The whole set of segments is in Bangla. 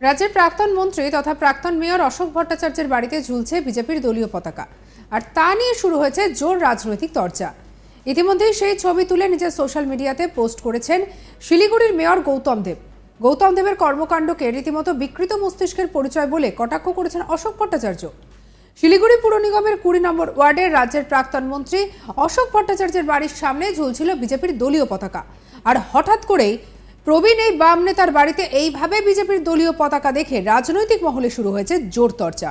রাজ্যের প্রাক্তন মন্ত্রী তথা প্রাক্তন মেয়র অশোক ভট্টাচার্যের বাড়িতে ঝুলছে বিজেপির দলীয় পতাকা। আর তা নিয়ে শুরু হয়েছে জোর রাজনৈতিক চর্চা ইতিমধ্যেই সেই ছবি তুলে নিজের সোশ্যাল মিডিয়াতে পোস্ট করেছেন শিলিগুড়ির মেয়র গৌতম দেব। গৌতম দেবের কর্মকাণ্ডকে রীতিমতো বিকৃত মস্তিষ্কের পরিচয় বলে কটাক্ষ করেছেন অশোক ভট্টাচার্য। শিলিগুড়ি পুর নিগমের কুড়ি নম্বর ওয়ার্ডের রাজ্যের প্রাক্তন মন্ত্রী অশোক ভট্টাচার্যের বাড়ির সামনে ঝুলছিল বিজেপির দলীয় পতাকা। আর হঠাৎ করেই প্রবীণ এই বাম নেতার বাড়িতে এইভাবে বিজেপির দলীয় পতাকা দেখে রাজনৈতিক মহলে শুরু হয়েছে জোর চর্চা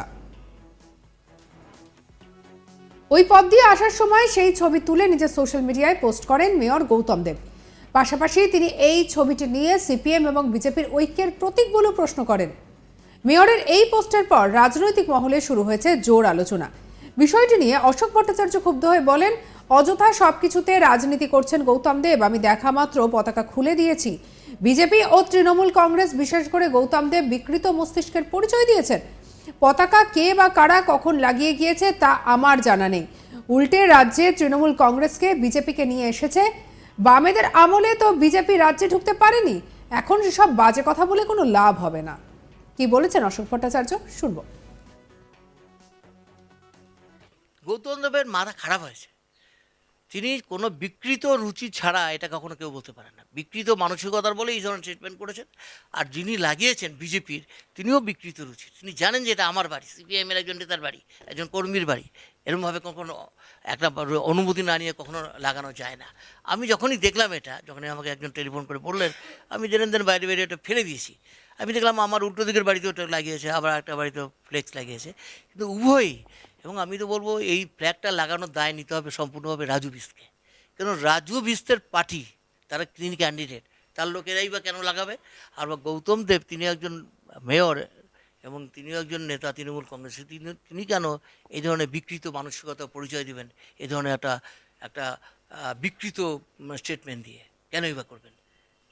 ওই পথ দিয়ে আসার সময় সেই ছবি তুলে নিজের সোশ্যাল মিডিয়ায় পোস্ট করেন মেয়র গৌতম দেব। পাশাপাশি তিনি এই ছবিটি নিয়ে সিপিএম এবং বিজেপির ঐক্যের প্রতীক প্রশ্ন করেন। মেয়রের এই পোস্টের পর রাজনৈতিক মহলে শুরু হয়েছে জোর আলোচনা। বিষয়টি নিয়ে অশোক ভট্টাচার্য ক্ষুব্ধ হয়ে বলেন অযথা সবকিছুতে রাজনীতি করছেন গৌতম দেব। আমি দেখা মাত্র পতাকা খুলে দিয়েছি। বিজেপি ও তৃণমূল কংগ্রেস, বিশেষ করে গৌতম দেব, বিকৃত মস্তিষ্কের পরিচয় দিয়েছেন। পতাকা কে বা কারা কখন লাগিয়ে গিয়েছে তা আমার জানা নেই। উল্টে রাজ্যে তৃণমূল কংগ্রেসকে বিজেপিকে নিয়ে এসেছে। বামেদের আমলে তো বিজেপি রাজ্যে ঢুকতে পারেনি। এখন সব বাজে কথা বলে কোনো লাভ হবে না। কি বলেছেন অশোক ভট্টাচার্য? শুনব। গৌতম দেবের মাথা খারাপ হয়েছে। তিনি কোনো বিকৃত রুচি ছাড়া এটা কখনো কেউ বলতে পারেন না। বিকৃত মানসিকতার বলে এই ধরনের ট্রিটমেন্ট করেছেন। আর যিনি লাগিয়েছেন বিজেপির, তিনিও বিকৃত রুচি। তিনি জানেন যে এটা আমার বাড়ি সিপিআইএমের একজন নেতার বাড়ি, একজন কর্মীর বাড়ি। এরকমভাবে কখনো একটা অনুমতি না নিয়ে কখনো লাগানো যায় না। আমি যখনই দেখলাম এটা, যখনই আমাকে একজন টেলিফোন করে বললেন, আমি দেন দেন বাইরে বাইরে ওটা ফেলে দিয়েছি। আমি দেখলাম আমার উল্টো দিকের বাড়িতে ওটা লাগিয়েছে, আবার একটা বাড়িতে ফ্লেক্স লাগিয়েছে। কিন্তু উভয়ই, এবং আমি তো বলব এই ফ্ল্যাগটা লাগানোর দায় নিতে হবে সম্পূর্ণভাবে রাজু বিস্তকে কেন রাজু বিস্তের পার্টি, তারা তিনি ক্যান্ডিডেট তার লোকেরাই বা কেন লাগাবে? আর বা গৌতম দেব, তিনি একজন মেয়র এবং তিনিও একজন নেতা, তৃণমূল কংগ্রেসের, তিনি তিনি কেন এই ধরনের বিকৃত মানসিকতা পরিচয় দিবেন? এই ধরনের একটা একটা বিকৃত স্টেটমেন্ট দিয়ে। কেনই বা করবেন?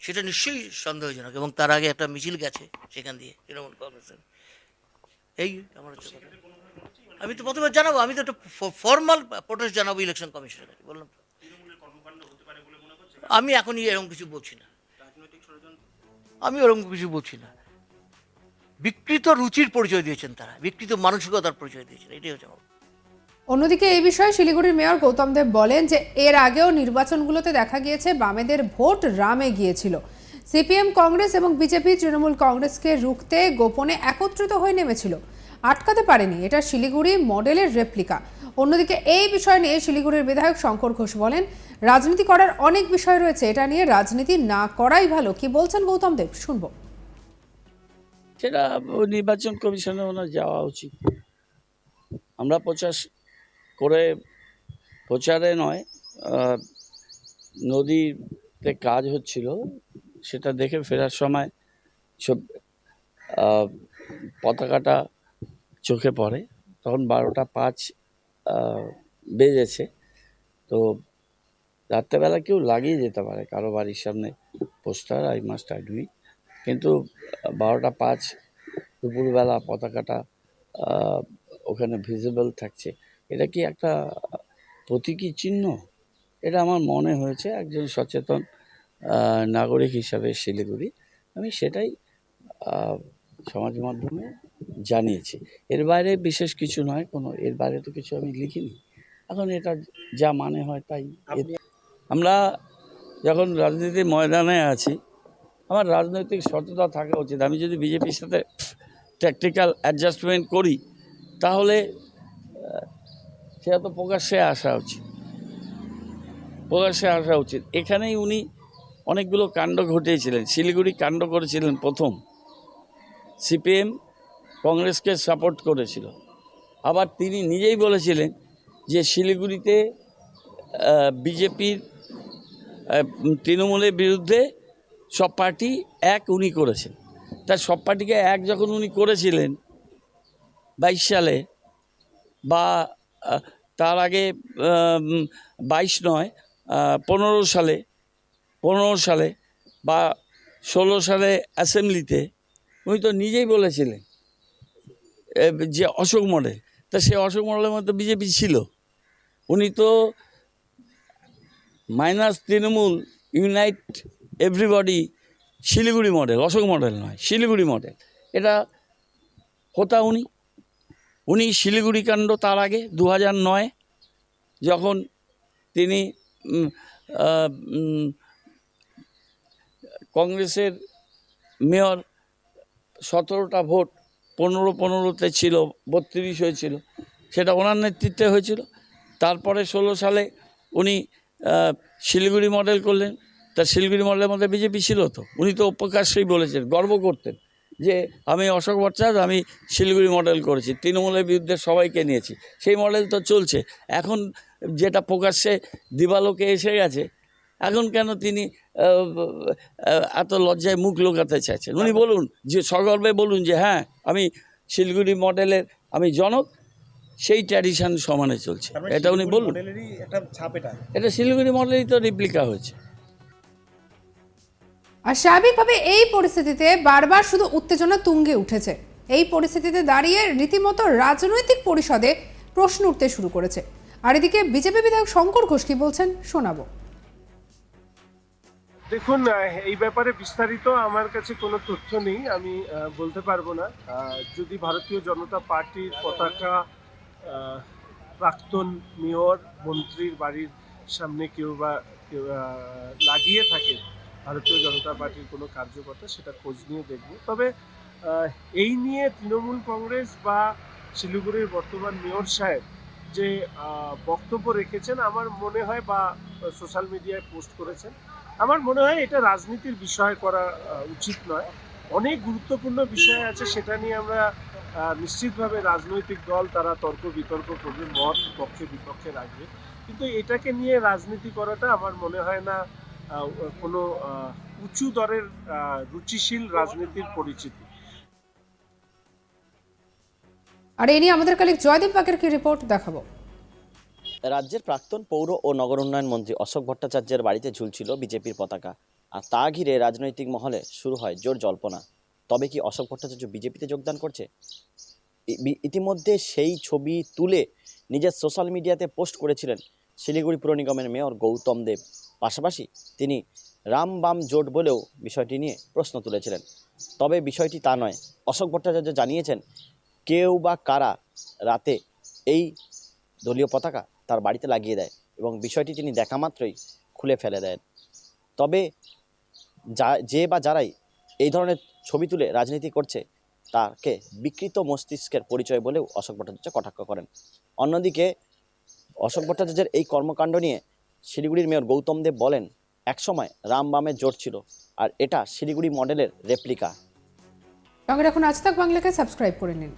সেটা নিশ্চয়ই সন্দেহজনক এবং তার আগে একটা মিছিল গেছে সেখান দিয়ে, তৃণমূল কংগ্রেসের। এই আমার হচ্ছে। আমি তো প্রথমে জানাব, আমি তো একটা ফর্মাল প্রোটেস্ট জানাব ইলেকশন কমিশনের বললাম আমি এখনই এরকম কিছু বলছি না। আমি ওরকম কিছু বলছি না। বিকৃত রুচির পরিচয় দিয়েছেন তারা, বিকৃত মানসিকতার পরিচয় দিয়েছেন, এটাই হচ্ছে আমার অন্যদিকে এই বিষয়ে শিলিগুড়ির মেয়র গৌতম দেব বলেন যে এর আগেও নির্বাচনগুলোতে দেখা গিয়েছে বামেদের ভোট রামে গিয়েছিল। সিপিএম কংগ্রেস এবং বিজেপি তৃণমূল কংগ্রেসকে রুখতে গোপনে একত্রিত হয়ে নেমেছিল। আটকাতে পারেনি, এটা শিলিগুড়ি মডেলের রেপ্লিকা। অন্যদিকে এই বিষয় নিয়ে শিলিগুড়ির বিধায়ক শঙ্কর ঘোষ বলেন, রাজনীতি করার অনেক বিষয় রয়েছে, এটা নিয়ে রাজনীতি না করাই ভালো। কি বলছেন গৌতম দেব? শুনব। সেটা নির্বাচন কমিশনে ওনার যাওয়া উচিত। আমরা প্রচার করে প্রচারে নয় নদীতে কাজ হচ্ছিল, সেটা দেখে ফেরার সময় সব পতাকাটা চোখে পড়ে। তখন বারোটা পাঁচ বেজেছে। তো রাত্রেবেলা কেউ লাগিয়ে যেতে পারে, কারও বাড়ির সামনে পোস্টার, আই মাস্ট অ্যাগ্রি। কিন্তু বারোটা পাঁচ দুপুরবেলা পতাকাটা ওখানে ভিজিবল থাকছে। এটা কি একটা প্রতীকী চিহ্ন? এটা আমার মনে হয়েছে একজন সচেতন নাগরিক হিসাবে শিলিগুড়ি। আমি সেটাই সমাজ মাধ্যমে জানিয়েছি। এর বাইরে বিশেষ কিছু নয় কোনো এর বাইরে তো কিছু আমি লিখিনি। এখন এটা যা মানে হয় তাই। আমরা যখন রাজনীতির ময়দানে আছি আমার রাজনৈতিক সততা থাকা উচিত। আমি যদি বিজেপির সাথে ট্যাকটিক্যাল অ্যাডজাস্টমেন্ট করি তাহলে সেটা তো প্রকাশ্যে আসা উচিত। প্রকাশ্যে আসা উচিত। এখানেই উনি অনেকগুলো কাণ্ড ঘটিয়েছিলেন। শিলিগুড়ি কাণ্ড করেছিলেন প্রথম। সিপিএম কংগ্রেসকে সাপোর্ট করেছিল। আবার তিনি নিজেই বলেছিলেন যে শিলিগুড়িতে বিজেপির তৃণমূলের বিরুদ্ধে সব পার্টি এক উনি করেছেন। তার সব পার্টিকে এক যখন উনি করেছিলেন, বাইশ সালে বা তার আগে বাইশ নয় পনেরো সালে পনেরো সালে বা ষোলো সালে অ্যাসেম্বলিতে উনি তো নিজেই বলেছিলেন যে অশোক মডেল। তা সে অশোক মডেলের মধ্যে বিজেপি ছিল। উনি তো minus Trinamool, unite, everybody, Siliguri model, Ashok model নয়, শিলিগুড়ি মডেল। এটা হোতা উনি। উনি শিলিগুড়ি কাণ্ড তার আগে দু হাজার নয়, যখন তিনি কংগ্রেসের মেয়র সতেরোটা ভোট পনেরো পনেরোতে ছিল, বত্রিশ হয়েছিল, সেটা ওনার নেতৃত্বে হয়েছিল। তারপরে ষোলো সালে উনি শিলিগুড়ি মডেল করলেন। তা শিলিগুড়ি মডেলের মধ্যে বিজেপি ছিল তো, উনি তো প্রকাশ্যেই বলেছেন, গর্ব করতেন। যে আমি অশোক ভট্টাচার্য আমি শিলিগুড়ি মডেল করেছি। তৃণমূলের বিরুদ্ধে সবাইকে নিয়েছি। সেই মডেল তো চলছে। এখন যেটা প্রকাশ্যে দিবালোকে এসে গেছে এখন কেন তিনি এত লজ্জায় মুখ লোকাতে চাইছেন? উনি বলুন যে সগর্বে বলুন যে হ্যাঁ আমি শিলিগুড়ি মডেলের আমি জনক সেই ট্র্যাডিশন সমানে চলছে। মানে এটা উনি বলুন। এটা। শিলিগুড়ি মডেলই তো রিপ্লিকা হয়েছে। আর স্বাভাবিকভাবে এই পরিস্থিতিতে বারবার শুধু উত্তেজনা তুঙ্গে উঠেছে। এই পরিস্থিতিতে দাঁড়িয়ে রীতিমতো রাজনৈতিক পরিষদে প্রশ্ন উঠতে শুরু করেছে। আর এদিকে বিজেপি বিধায়ক শঙ্কর ঘোষ কি বলছেন শোনাবো। দেখুন এই ব্যাপারে বিস্তারিত আমার কাছে কোনো তথ্য নেই, আমি বলতে পারব না। যদি ভারতীয় জনতা পার্টির পতাকা প্রাক্তন মেয়র, মন্ত্রীর বাড়ির সামনে কেউ বা লাগিয়ে থাকে ভারতীয় জনতা পার্টির কোনো কার্যকর্তা সেটা খোঁজ নিয়ে দেখব। তবে এই নিয়ে তৃণমূল কংগ্রেস বা শিলিগুড়ির বর্তমান মেয়র সাহেব যে বক্তব্য রেখেছেন, আমার মনে হয় বা সোশ্যাল মিডিয়ায় পোস্ট করেছেন, আমার মনে হয় এটা রাজনীতির বিষয় করা উচিত নয়। অনেক গুরুত্বপূর্ণ বিষয় আছে, সেটা নিয়ে আমরা নিশ্চিতভাবে রাজনৈতিক দল তারা তর্ক বিতর্ক করবে, মত পক্ষে বিপক্ষে রাখবে। কিন্তু এটাকে নিয়ে রাজনীতি করাটা আমার মনে হয় না কোনো উঁচু দরের রুচিশীল রাজনীতির পরিচিতি। আর এই নিয়ে আমাদের কালিক জয়দীপ বাগের কি রিপোর্ট দেখাবো? রাজ্যের প্রাক্তন পৌর ও নগর উন্নয়ন মন্ত্রী অশোক ভট্টাচার্যের বাড়িতে ঝুলছিল বিজেপির পতাকা আর তা ঘিরে রাজনৈতিক মহলে শুরু হয় জোর জল্পনা। তবে কি অশোক ভট্টাচার্য বিজেপিতে যোগদান করছে? ইতিমধ্যে সেই ছবি তুলে নিজের সোশ্যাল মিডিয়াতে পোস্ট করেছিলেন শিলিগুড়ি পুর নিগমের মেয়র গৌতম দেব। পাশাপাশি তিনি রাম বাম জোট বলেও বিষয়টি নিয়ে প্রশ্ন তুলেছিলেন। তবে বিষয়টি তা নয়। অশোক ভট্টাচার্য জানিয়েছেন, কেউ বা কারা রাতে এই দলীয় পতাকা তার বাড়িতে লাগিয়ে দেয় এবং বিষয়টি তিনি দেখা মাত্রই খুলে ফেলে দেন। তবে যা, যে বা যারাই এই ধরনের ছবি তুলে রাজনীতি করছে, তাকে বিকৃত মস্তিষ্কের পরিচয় বলেও অশোক ভট্টাচার্য কটাক্ষ করেন। অন্যদিকে অশোক ভট্টাচার্যের এই কর্মকাণ্ড নিয়ে শিলিগুড়ির মেয়র গৌতম দেব বলেন, একসময় রাম বামের জোট ছিল, আর এটা শিলিগুড়ি মডেলের রেপ্লিকা সঙ্গে রাখুন আজ তাক বাংলাকে সাবস্ক্রাইব করে নিন।